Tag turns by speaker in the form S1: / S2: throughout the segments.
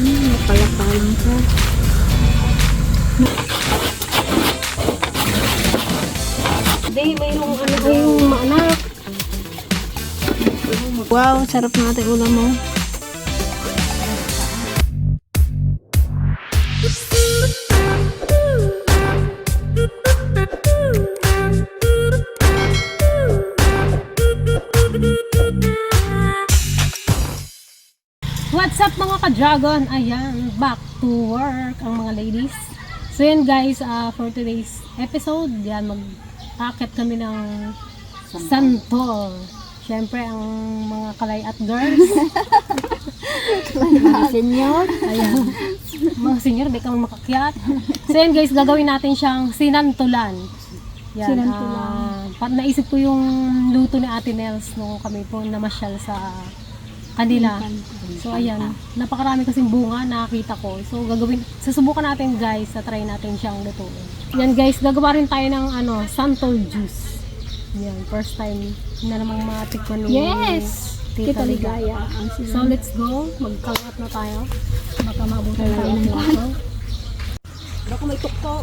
S1: Hmm, napalapalang ka.
S2: Hindi, mayroong ano kayong maanak. Wow, sarap na ating ulam mo. What's up mga ka-dragon? Ayan, back to work ang mga ladies. So yan guys, ah, for today's episode, yan mag-akit kami ng Santol. Siyempre ang mga kalay at girls.
S1: Mga senyor.
S2: Ayan. Mga senior, di kang makakyat. So yan guys, gagawin natin siyang sinantulan. Yan,
S1: Sinantulan.
S2: pa- naisip ko yung luto ni Ate Nels nung kami po namasyal sa kanila. So ayan, napakarami kasing bunga nakakita ko. So gagawin, susubukan natin guys, sa try natin siyang lutuin. Yan guys, gagawa rin tayo ng ano, santol juice. Yan, first time na namang matikman ni
S1: Yes!
S2: Tita
S1: ligaya
S2: So let's go, magkalat na tayo. Baka mabuti tayo ng plato. Baka may tuktok.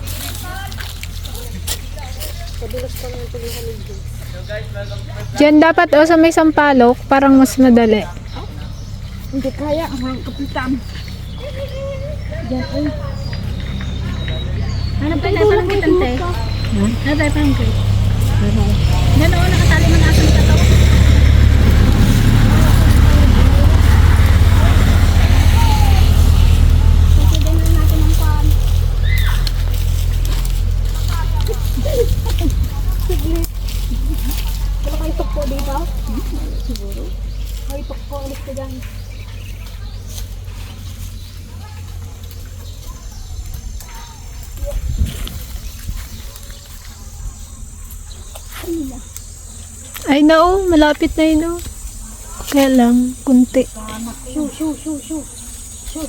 S2: Kadulas pa naman tuloy kami dyan.
S3: Diyan dapat o sa may sampalok, parang mas madali.
S1: Hindi kaya ang mga kapitan.
S2: Diyan, ay.
S1: Ano pa tayo parang kitante?
S2: Ano tayo parang great?
S1: Ganoon nakatali man aso sa tao.
S2: Wala kayo tukpo dito? Siguro. May tukpo ulit ka dyan.
S3: Ay no, malapit na yun oh. Kaya lang, kunti.
S2: Shoo, shoo, shoo, shoo. Shoo.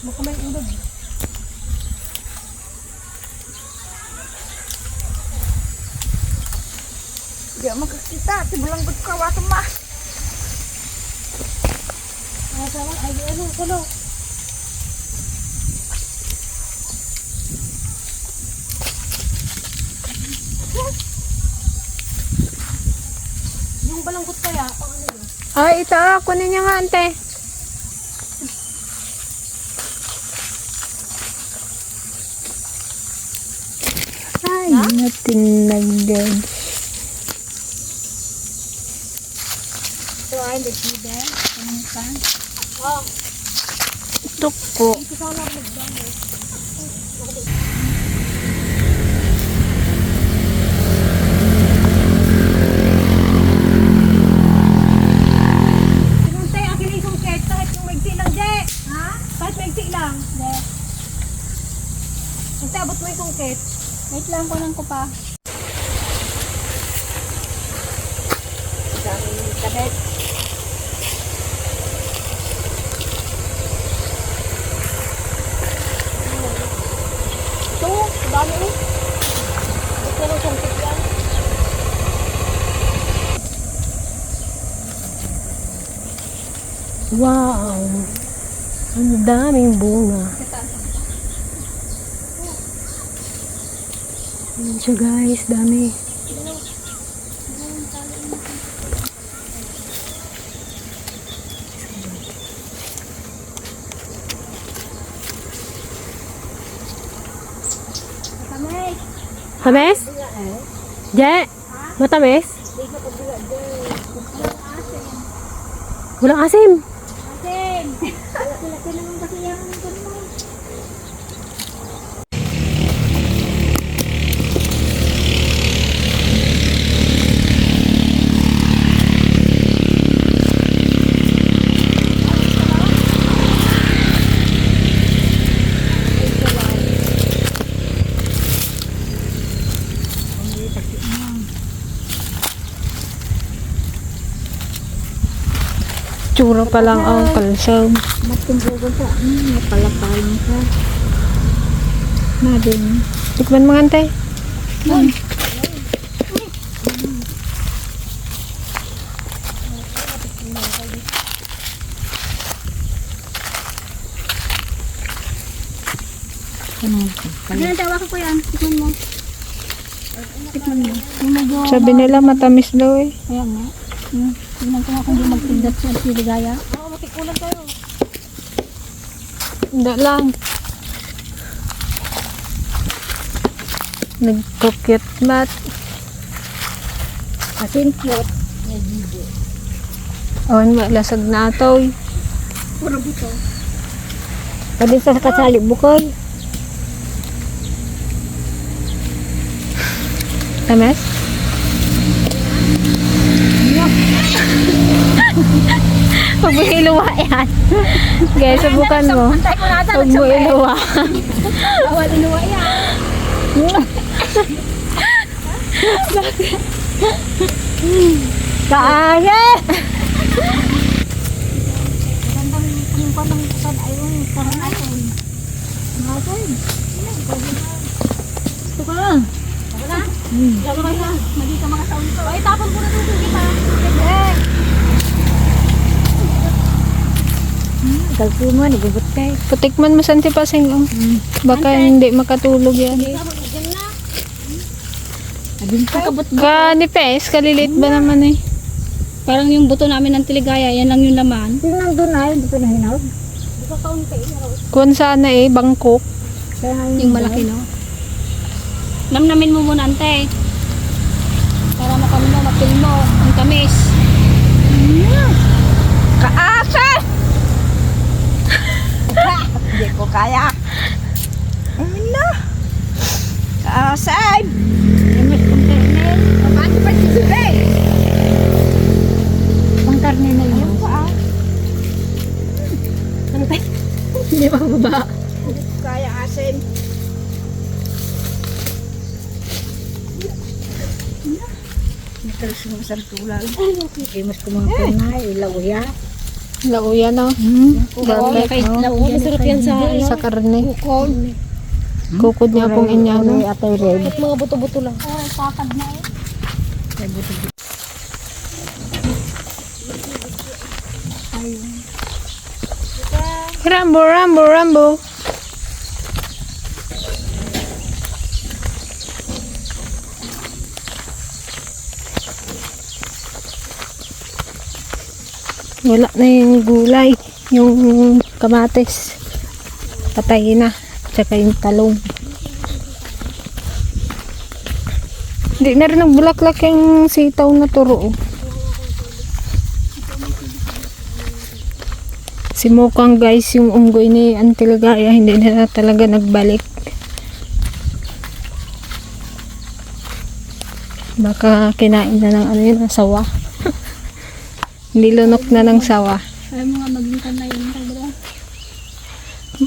S2: Baka may ulog.
S1: Di ako makakita. Tibulang ko kawasan ma.
S2: Ah, sama. Ay, ano, kulo. Yung balangkot kaya, pang ano yun?
S3: Ay, ito ah, kunin niya nga ante. Ay, natinagad.
S1: So, ay, let's do that. Ano pa?
S2: Oh, ito sana magdang eh. Sinantay, akin yung sungkit. Kahit yung maigsi lang, Je. Ha? Kahit maigsi lang. Je. Santay, abot mo yung sungkit.
S1: Wait lang ko lang ko pa. Daming.
S2: Ito, dami eh. Ito yung sungkit yan. Wow! Ang daming bunga. Ayan siya guys, dami. Matamis? Je? Matamis? Walang asim.
S1: Asin!
S3: Tsura pa lang ang kalasag.
S1: Matumbugo ka. May palapalang ka. Madin.
S3: Tikman mga antay. Hmm.
S1: Ano Ginatawa ko ko yan. Tikman mo.
S3: Sabi nila matamis daw eh.
S1: Ayan nga. Hmm. Tingnan ko nga kung di magtindat siya si Ligaya.
S2: Oo, matikulan tayo.
S3: Hindi lang. Nagkukit mat.
S1: Asin cute.
S3: Awan ba, lasag na ito. eh.
S1: Puro buto. Pwede sa kasali bukoy.
S3: Tamis? Huwag iluwa yan. Guys, subukan mo. Huwag mo iluwa.
S1: Awal inuwa yan.
S3: Kaaya!
S1: Gandang yung patang kusan ay yung parang ayun. Masin. Ito ka lang. Ito na? Hmm. Lalo ka na. Mali ka mga sound ko. Kalpo mo, nagubot kayo.
S3: Patikman mo santi pasing. Oh. Baka hindi makatulog yan.
S1: Abin pa kabot.
S3: Kanipes, kalilit ba naman eh.
S1: Parang yung buto namin ng tiligaya, yan lang yung laman. Yung nandun ay, buto na hinaw.
S3: Kung sana eh, Bangkok.
S1: Yung malaki, no? Namnamin mo muna, ante. Para makano mo, mapil mo. Ang tamis.
S3: Kaasa!
S4: Hindi ko kaya. Ano?
S1: Tamis kong karnel.
S4: Paano pa si Sule?
S1: Pang karnel na yun.
S2: Ano tayo?
S1: Hindi pa baba.
S4: Kaya asin. Terus mo sa tulal. Ay, mas kumang kunay, ilawya.
S3: Lauya no?
S2: Oo, kay Oo, masarap yan sa ano.
S3: Sa karne.
S2: Bukod.
S3: Kukod niya pong inya no?
S4: Atay red.
S2: At mga buto-buto lang.
S1: Oo, kakad na eh.
S3: Rambo, Rambo, Rambo. Wala na yung gulay. Yung kamatis. Patay na. Tsaka yung talong. Hindi na rin nagbulaklak yung sitaw na turo. oh. Si Mokang guys, yung unggoy ni Antilagaya, hindi na talaga nagbalik. Baka kinain na ng ano yun, ng sawa. Nilunok na ng sawa.
S1: Ayaw mo nga maglitan na yun. Talaga.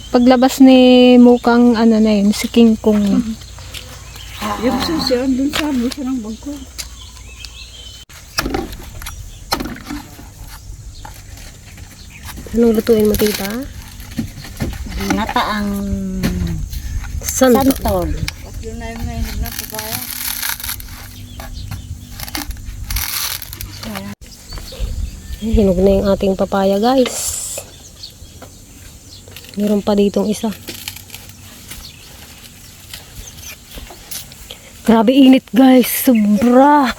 S3: Paglabas ni Mukang ano na yun, si King Kong.
S4: Yung susiyon dun sa buso ng bangko.
S2: Anong lutuin mo, tita?
S4: Nata ang
S2: Santo.
S4: santol. Yun na yung ngayon na papaya.
S2: Hinog na yung ating papaya, guys. Meron pa ditong isa. Grabe init, guys. Sobra.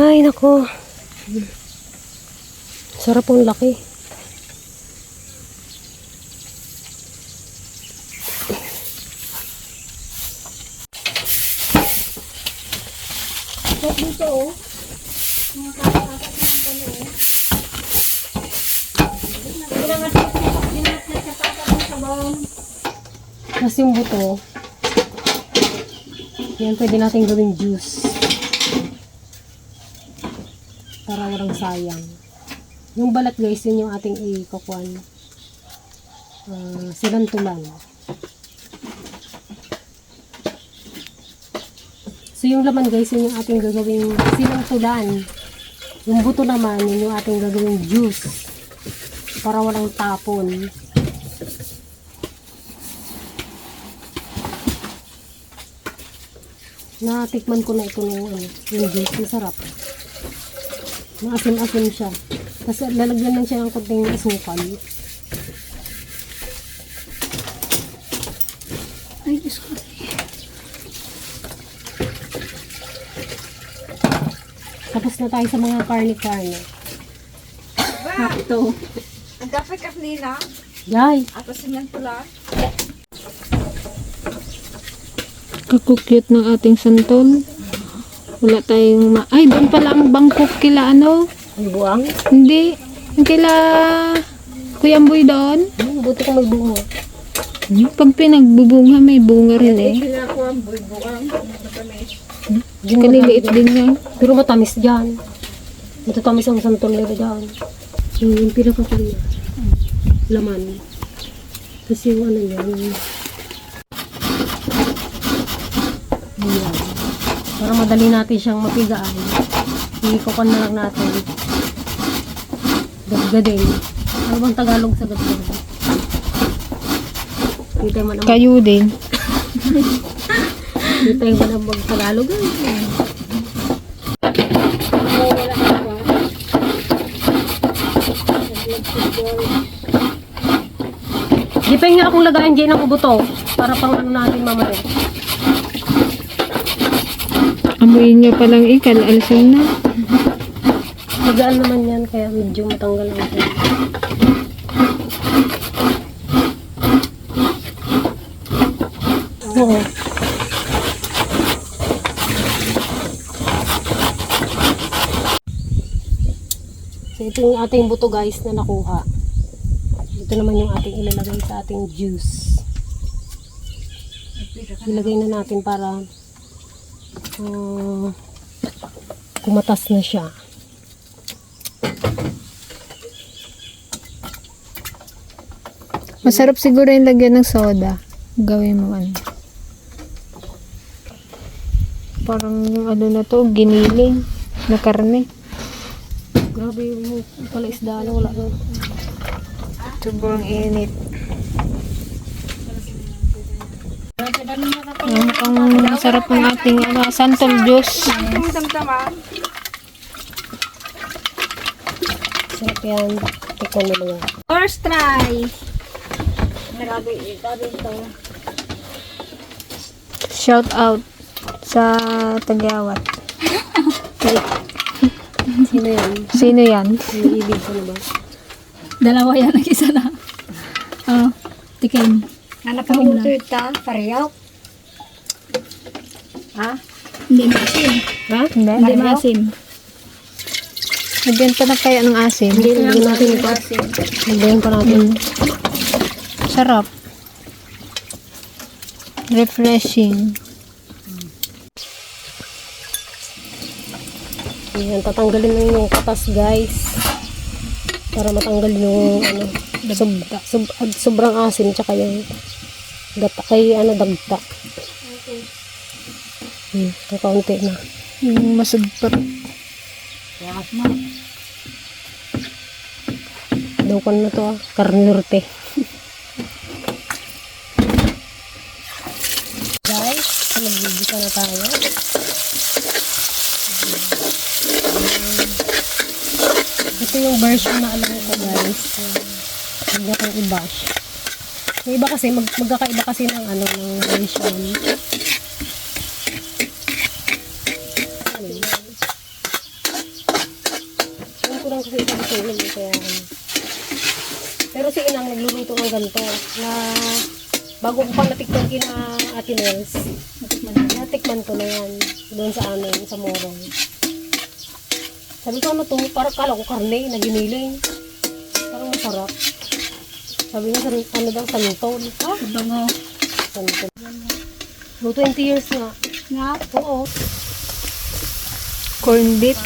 S2: Ay, nako. Sarap ang laki. Tapos yung buto, yan pwede natin gawing juice. Para walang sayang. Yung balat guys, yun yung ating ikukuhan. Uh, silantulan. So yung laman guys, yun yung ating gagawing silantulan. Yung buto naman, yun yung ating gagawing juice. Para walang tapon. Natikman ko na ito nung ano, yung juice. Masarap. Maasim-asim siya. Kasi lalagyan lang siya ng konting asukal.
S1: Ay, Diyos ko.
S2: Tapos na tayo sa mga karne-karne.
S1: Hakto.
S4: Ang dapat kaplina,
S2: Yay!
S4: at asin pula.
S3: Kakukyut ng ating santol. Wala tayong ma... Ay, doon pala ang bangkok kila ano?
S2: Ang buwang.
S3: Hindi. Yung kila Kuya Boy doon.
S2: Hmm, buti kang magbungo.
S3: Pag pinagbubunga, may bunga rin eh.
S4: Pinako ang buibuang. Matamis.
S3: Kaliliit din yan.
S2: Pero matamis dyan. Matatamis ang santol nila dyan. Yung, yung pinakakaliya. Laman. Tapos yung ano yung... Ayan. Para madali natin siyang mapigaan. Iikokan na lang natin. Gadgadin. Ano bang Tagalog sa gadgadin? Dito man ang,
S3: Kayo din.
S2: dito man ang mag-Tagalog. eh. Di pa nga akong lagayan dyan ng ubuto para pang ano natin mamaya.
S3: Amoy niya palang ikal. Alsin na.
S2: Magaan naman yan kaya medyo matanggal ang ito. Oo. So ito yung ating buto guys na nakuha. Ito naman yung ating ilalagay sa ating juice. Ilagay na natin para uh, kumatas na siya.
S3: Masarap siguro yung lagyan ng soda. Gawin mo ano. Parang ano na to, giniling na karne.
S2: Grabe yung pala isda na wala doon.
S3: Sobrang init. Ang mukhang masarap ng ating ano, santol juice.
S2: Sarap yan. Tikman mo mga.
S1: First try.
S4: Grabe, grabe ito.
S3: Shout out sa Tagyawat.
S2: Sino yan?
S3: Sino yan?
S2: Ibig ko na ba?
S1: Dalawa yan, nag-isa na. Oh, tikim.
S4: Hanap ang uto ito, pareho. Ha?
S1: Hindi maasim.
S2: Ha?
S3: Hindi.
S1: Hindi maasim.
S3: Lagyan pa na kaya ng asin.
S2: Hindi, lagyan natin ito. Lagyan pa natin.
S3: Sarap. Refreshing.
S2: Ayan, tatanggalin na yung katas guys. Para matanggal yung ano, sub, sub, sobrang asin tsaka yung gata, ay ano, dagta. Hmm, kakaunti na.
S3: Yung masagpar.
S2: Daw na to ah, karnurte. guys, nagbibisa na tayo. Ito yung version na alam ko guys. Na kang i-bash. Yung iba kasi, mag, magkakaiba kasi ng ano, ng version. Ano yun? Alam ko lang kasi ito gusto nila eh, kaya ano. Pero si Inang nagluluto ng ganito na bago ko pa natikman kina Ate Nels. Natikman ko na yan doon sa amin, sa Morong. Sabi ko ano to, parang kala ko karne na giniling. Parang masarap. Sabi niya, san, ano daw, santol. Ha?
S1: Bango.
S2: Santol. No, 20 years nga.
S1: Nga.
S2: Oo.
S3: Corn dip.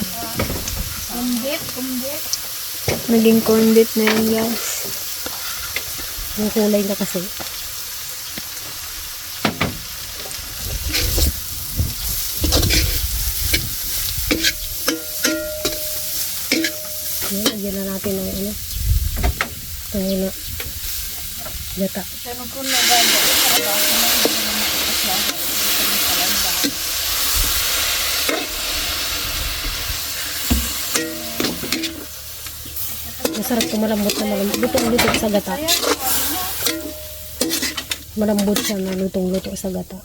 S1: Kumbit, kumbit.
S3: Naging corn dip na yan guys.
S2: Yung kulay na kasi. Ayan, lagyan na natin ng ano. Ito muna. Gata. Masarap ito malambot na malambot. Lutong-luto sa gata. Malambot siya na lutong-luto sa gata.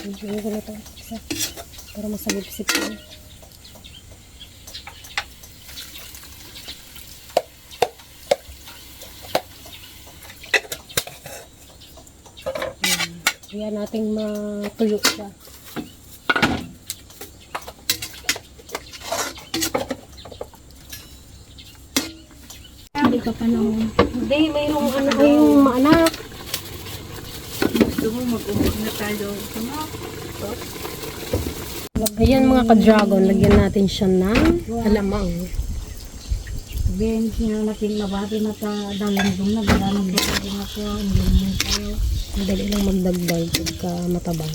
S2: Hindi ko na ito. Para masagip-sip ko. Kaya nating matuyo siya.
S1: Hindi ka pa nung...
S2: Hindi, mayroong ano kayong maanak.
S4: Gusto mo mag-umog na tayo.
S2: Ayan mga ka-dragon, lagyan natin siya ng alamang.
S4: Siya natin mabati na dalangdong na nang bukati na ko. Hindi mo tayo.
S2: Madali lang magdagdag pagka matabang.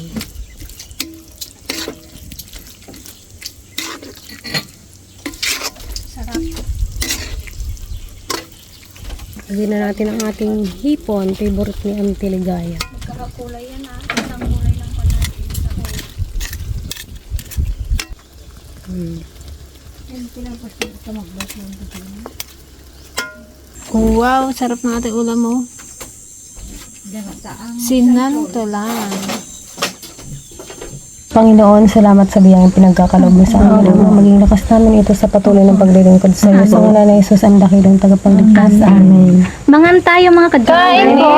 S2: Lagyan na natin ang ating hipon, favorite ni Auntie Ligaya.
S1: Kakakulay yan ah. Isang kulay lang pa natin.
S2: Hmm.
S4: Sa magbati ng
S3: Wow, sarap ng ating ulam mo.
S4: Diyan ang taang.
S2: Panginoon, salamat sa biyang pinagkakalog mo sa amin. Ama, maging lakas namin ito sa patuloy ng paglilingkod sa iyo. Sa ngala ni Jesus, ang dakilang tagapagligtas. Amen.
S3: Mangan tayo mga kadyakan. Kain po!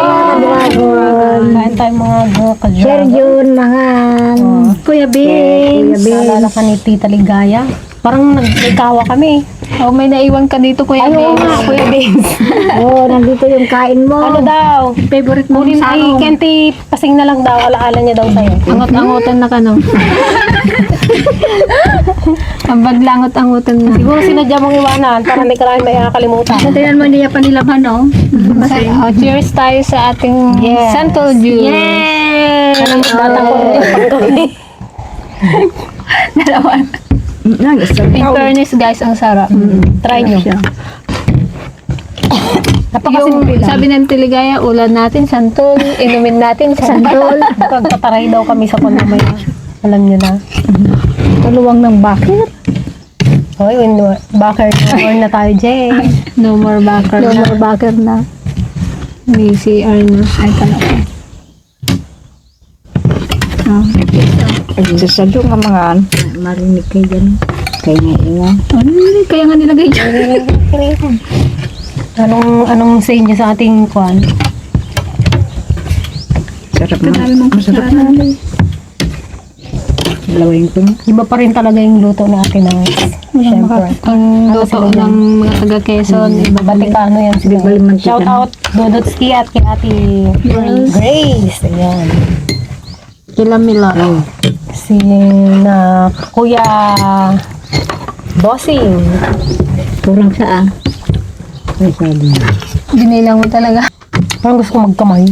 S2: Kain tayo mga mga ka-dragon.
S3: Sergyon, mangan. Kuya Bing.
S2: Naalala ka ni Tita Ligaya. Parang nagkawa kami.
S3: Oh, may naiwan ka dito, Kuya Bing. Kuya Bing.
S4: Oo, nandito yung kain mo.
S2: Ano daw?
S3: Favorite mo
S2: Kunin ay Kenti, pasing na lang daw. Alaala niya daw sa'yo.
S3: Angot-angotan na ka, no? Ang baglangot-angotan na.
S2: Siguro sinadya mong iwanan para hindi ka namin may kakalimutan.
S1: Tingnan mo, hindi niya pa nilabhan, no?
S3: Oh, cheers tayo sa ating Santol Juice. Yay!
S2: Tatako rin yung pangkami.
S3: Dalawa. In fairness, guys, ang sarap. Try nyo.
S2: Lang.
S3: Sabi ng Tiligaya, ulan natin, santol. Inumin natin, santol.
S2: Pagkataray daw kami sa panamaya. Alam niyo na.
S3: Tuluwang ng bakit?
S2: Hoy, win backer door na tayo, Jay.
S3: No more backer no na. more backer na. BCR na. Ay, talaga. Oh.
S4: Nagsasado nga mga marinig kayo dyan. Kaya nga ina.
S3: Ano yun? Kaya nga nilagay dyan.
S2: Anong anong say niyo sa ating kwan?
S4: Sarap na. Masarap na. Ko niya.
S2: Iba pa rin talaga yung luto ni Ate Nang. Siyempre.
S3: Ang luto ng mga taga Quezon. Iba
S2: Batikano yan. Shout out Dodotski at kay Ate Grace. Ayan.
S3: Kila Mila.
S2: Si na Kuya Bossing.
S4: Kurang saan? Ay, sabi niya.
S3: Ginilang mo talaga.
S2: Parang gusto ko magkamay.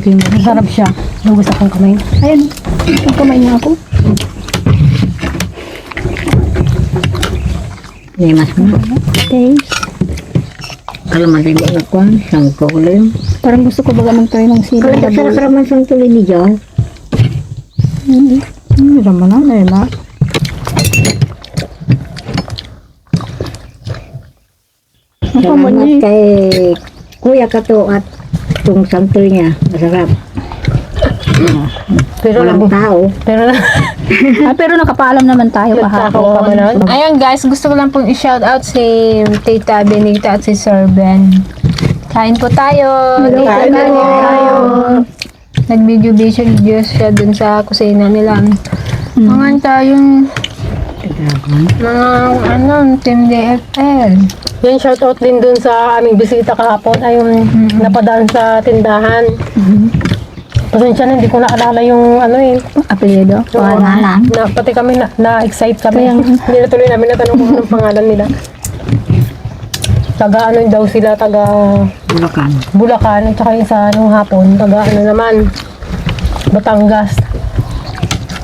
S4: Okay,
S2: Masarap siya. Yung gusto kong kamay.
S3: Ayun. Ang kamay niya ako.
S4: Limas mo.
S3: Okay.
S4: Kalaman rin ba ko? Siyang kulim.
S3: Parang gusto ko baga mag-try ng sili.
S4: Kaya sarap naman siyang tuloy ni John.
S3: Hindi.
S4: Hindi naman na, Nela. Salamat kay Kuya Kato at itong santol niya. Masarap.
S2: Pero
S4: Walang
S2: lang.
S4: tao.
S2: Pero lang.
S1: Ah, pero nakapaalam naman tayo
S2: man.
S3: Ayan guys, gusto ko lang pong i-shout out si Tita Benita at si Sir Ben. Kain po tayo. Dito
S4: Kain
S3: kain
S4: po.
S3: tayo. Nag-video video videos siya dun sa kusina nila. Mga tayong mga ano, Team DFL.
S2: Yan, shout out din dun sa aming bisita kahapon ay yung napadaan sa tindahan. Pasensya na, hindi ko naalala yung ano eh.
S1: Apelyido?
S4: Pangalan?
S2: Na, pati kami na, na-excite kami. hindi na tuloy namin natanong kung anong pangalan nila. Taga ano daw sila, taga
S4: Bulacan.
S2: Bulacan, at saka yung sa anong hapon, taga ano naman, Batangas.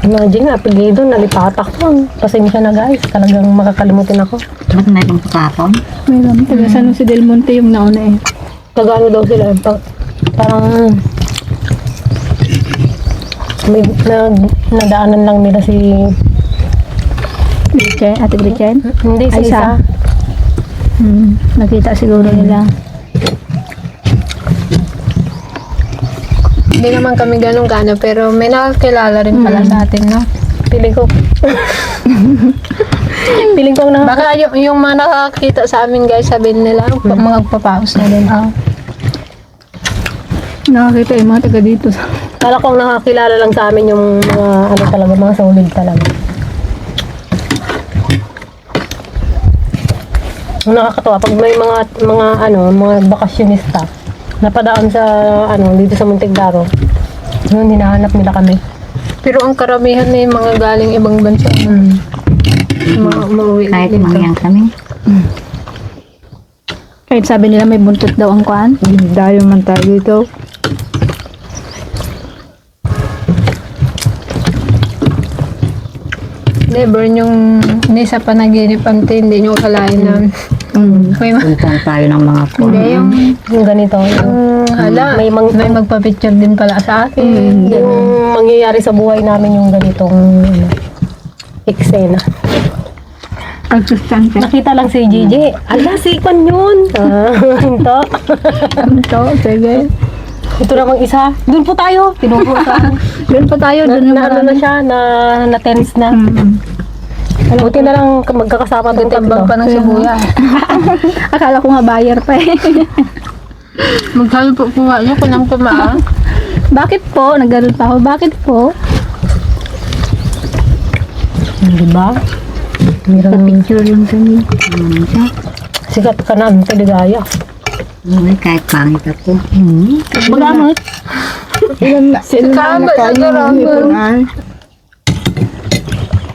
S2: Imagine, apelido, nalipatak ko. Pasensya na guys, talagang makakalimutin ako.
S4: Ba't na itong kakapon?
S1: Mayroon. Taga San Jose del Monte yung nauna eh.
S2: Taga ano daw sila, pa, parang may nag, nadaanan lang nila si
S1: Bridget, Ate Bridget.
S2: hindi si
S1: Ay,
S2: isa
S1: sa- Hmm, nakita siguro nila.
S3: Hindi naman kami ganun gano, pero may nakakilala rin pala hmm. sa atin, no?
S1: Piling ko. Piling ko na.
S3: Baka yung, yung mga nakakita sa amin, guys, sabihin nila, mm. mga papaus na din. Oh.
S1: Nakakita yung mga taga dito.
S2: Kala kong nakakilala lang sa amin yung mga, ano talaga, mga solid talaga. Ang nakakatawa pag may mga mga ano, mga bakasyonista napadaan sa ano dito sa Monteglaro. Noon hinahanap nila kami.
S3: Pero ang karamihan na yung mga galing ibang bansa.
S2: Hmm.
S3: Mga umuwi
S4: Kahit
S3: dito.
S4: mangyang kami.
S1: Kahit sabi nila may buntot daw ang kuan. Dayo man tayo dito.
S3: Never yung ni sa panaginip ante, hindi nyo kalain na.
S1: Mm.
S3: May, ma-
S4: Puntang tayo ng mga po.
S3: hindi yung,
S2: Yung ganito, yung,
S3: yung hala,
S2: may
S3: may,
S2: mang-
S3: may magpa-picture din pala sa akin.
S2: yung mangyayari sa buhay namin yung ganitong ano, eksena.
S1: Pagsustansya.
S2: Nakita lang si Gigi. Ala, si Ikon yun. Ah, ito.
S1: Ito, sige.
S2: Ito namang isa. Doon po tayo. Tinuro sa...
S1: Doon pa tayo.
S2: na,
S1: Doon yung
S2: na, ano na siya, na, na tense na.
S1: Mm.
S2: Buti na lang magkakasama doon
S3: Tabang pa ng sibuya.
S1: Akala ko nga buyer pa eh.
S3: Magkano po kuha nyo kung nang pumaa?
S1: Bakit po? Nagganun pa ako. Bakit po?
S2: Di ba? Meron
S4: Picture lang kami.
S2: Sikat ka na, ang taligaya.
S4: Ay, kahit pangit ako.
S1: Magamit.
S3: Kama, siguro.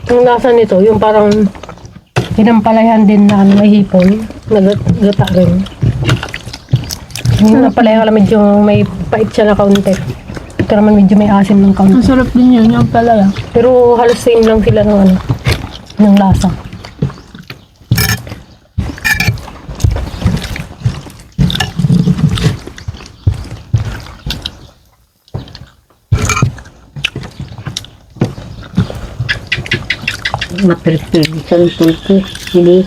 S2: Yung nasa nito, yung parang pinampalayan din na ano, may hipon. Nagata rin. Yung napalayan lang medyo may pait siya na kaunti. Ito naman medyo may asim ng kaunti.
S3: Ang sarap din yun, yung pala.
S2: Pero halos same lang sila ng ano, ng lasa.
S4: Mapirpir sa tulpo. Hindi.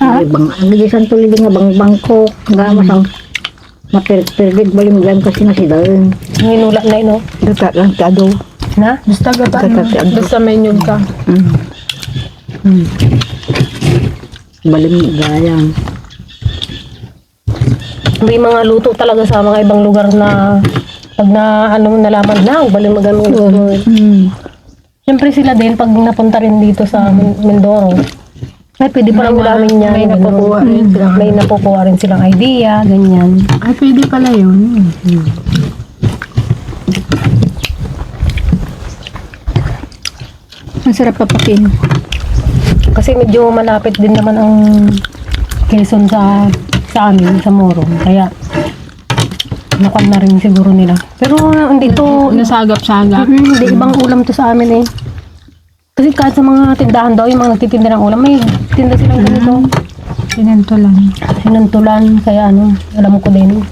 S4: Ay, bang, ang gisan tuloy nga bang bangko. Nga masang mapirpir. Balim lang kasi na sila.
S2: Hinula na yun, no?
S4: Data lang tado.
S2: Na?
S3: Basta gata? Basta may nyug ka.
S4: Balim gayang.
S2: May mga luto talaga sa mga ibang lugar na pag na ano nalaman na, bali magano
S1: Mm.
S2: Siyempre sila din pag napunta rin dito sa Min- Mindoro. Ay, pwede pa lang ulamin niya.
S3: May
S2: ganun.
S3: nakukuha rin sila.
S2: May nakukuha rin silang idea, ganyan.
S3: Ay, pwede pala yun.
S1: Ang sarap papakin.
S2: Kasi medyo malapit din naman ang Quezon sa sa amin, sa Morong. Kaya nakan na rin siguro nila. Pero hindi to,
S3: Nasagap-sagap.
S2: Mm, hindi ibang ulam to sa amin eh. Kasi kahit sa mga tindahan daw, yung mga nagtitinda ng ulam, may tinda silang ganito.
S3: Sinento lang.
S2: Sinuntulan, kaya ano, alam ko din.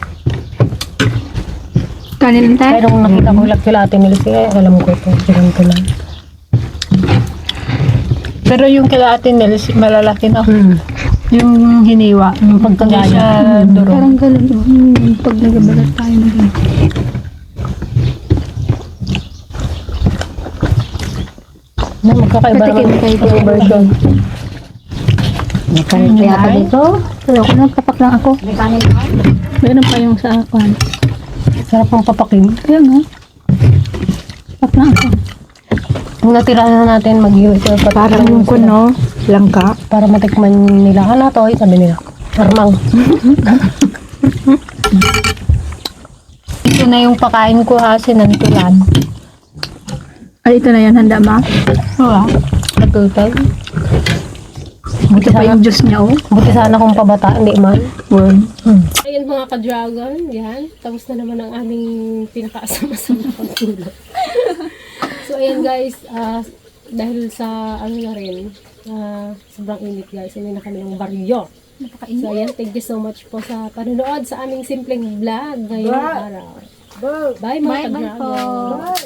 S1: Kanin tayo?
S2: Kaya nung nakita ko lang sila ate nila siya, alam ko ito, sinuntulan.
S3: Pero yung kila Ate Nels, malalaki na.
S2: Hmm.
S3: Yung hiniwa.
S2: Yung
S3: Hindi
S2: pagkagaya.
S3: siya duro.
S1: Parang ganun. Mm, pag nagabalat tayo na ganun.
S2: Na, magkakaiba
S1: Patikim kayo.
S2: yung version.
S4: May kanin kaya ka dito?
S1: Pero ako nagpapak lang ako.
S4: May kanin
S1: Meron pa yung sa kuan.
S2: Sarap ng papakin.
S1: Kaya nga. Papak lang ako.
S2: Natira na natin, mag-iwi ko.
S1: Parang yung kuno, langka.
S2: Para matikman nila. Ano to? Sabi nila. Armang.
S3: Ito na yung pakain ko ha, sinantulan.
S1: Ay, ito na yan, handa ma.
S3: Oo. Natutag.
S1: Ito pa yung juice niya, oh.
S2: Buti sana kung pabata, hindi man.
S1: Well,
S2: Ayan mga ka-dragon, yan. Tapos na naman ang aming pinakaasama-sama pagtulog. So ayan guys, ah, dahil sa ano na rin, ah, sobrang init guys, hindi na kami ng baryo. So ayan, thank you so much po sa panonood sa aming simpleng vlog ngayong araw. Bye mga ka-dragon.